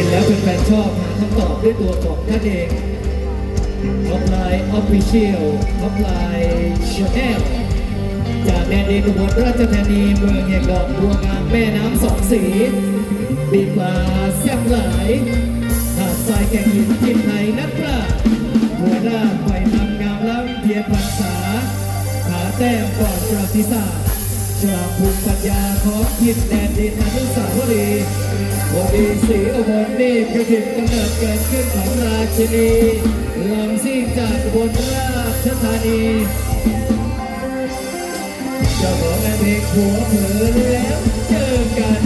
ชินแล้วเป็นแฟนชอบหาคำตอบด้วยตัวของท่านเองท็อปไลน์ออฟฟิเชียลท็อปไลน์ชาแนลจากแดนดินอุบลราชธานีเมืองแห่งดอกบัวงามแม่น้ำสองสีดีปลาแซ่บหลายหาดทรายแก่งหินกินไทยนักปราชญ์หัวหน้าไฟทำงามล้ำเพียรพรรษาขาแต้มก่อนประวัติศาสตร์จากภูมิปัญญาของทินแดนดินอนุสาวรี วันดีศรีอุบลนี่คือถิ่นกำเนิดเกิดขึ้นของราชินีลำซิ่งจากอุบนราชธานีเจ้าของงานเพลงผัวเผลอแล้วเจอกัน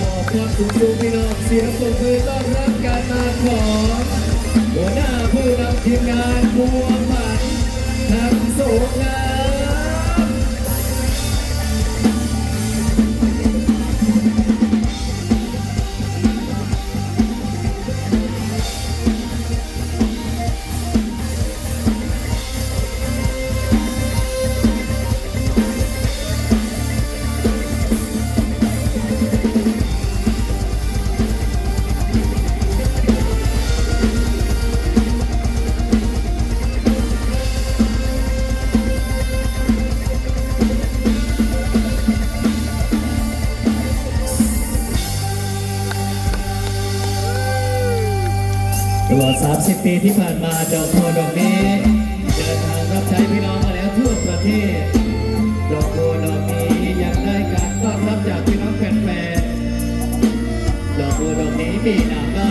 มอบความสุขสู่พี่น้องเสียงปรบมือต้อนรับการมาของหัวหน้าผู้นำทีมงานบัวผั ลอด 30 ปีที่ผ่านมาดอกโพดอกนี้เดินทางรับใช้พี่น้องมาแล้วทั่วประเทศ ดอกโพดอกนี้ยังได้การต้อนรับจากพี่น้องแฟนๆดอกโพดอกนี้มีนามว่า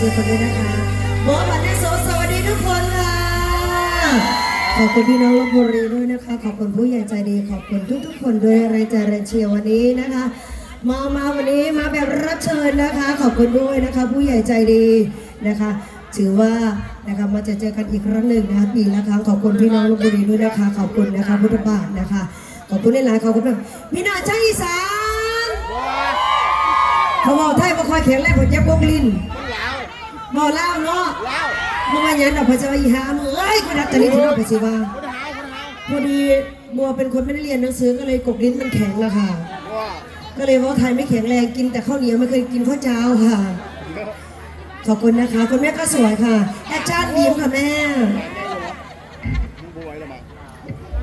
สุดคนด้วยนะคะหมอบัตรโสสวัสดีทุกคนค่ะ ขอบคุณพี่น้องลบบุรีด้วยนะคะ ขอบคุณผู้ใหญ่ใจดี ขอบคุณทุกๆ คนด้วยแรงใจแรงเชียร์วันนี้นะคะ มามาวันนี้มาแบบรับเชิญนะคะ ขอบคุณด้วยนะคะ ผู้ใหญ่ใจดีนะคะ ถือว่านะคะมาจะเจอกันอีกครั้งหนึ่งนะคะปีละครั้งขอบคุณพี่น้องลบบุรีด้วยนะคะ ขอบคุณนะคะพุทธบาทนะคะ ขอบคุณหลายๆขอบคุณแบบพี่น้องชาวอีสานเขาบอกไทยบ่คอยแข็งแรงผมจะพวกลิ้น บอกเล่าเนาะเมื่อวานยันเราพอจะอีหามือเอ้ยคุณนัทจะรีบที่เราไปสิว่าพอดีบัวเป็นคนไม่ได้เรียนหนังสือก็เลยกบลิ้นมันแข็งละค่ะ ก็เลยว่าไทยไม่แข็งแรงกินแต่ข้าวเหนียวไม่เคยกินข้าวเจ้าค่ะ ขอบคุณนะคะ คุณแม่ก็สวยค่ะแอคชั่นบีมค่ะแม่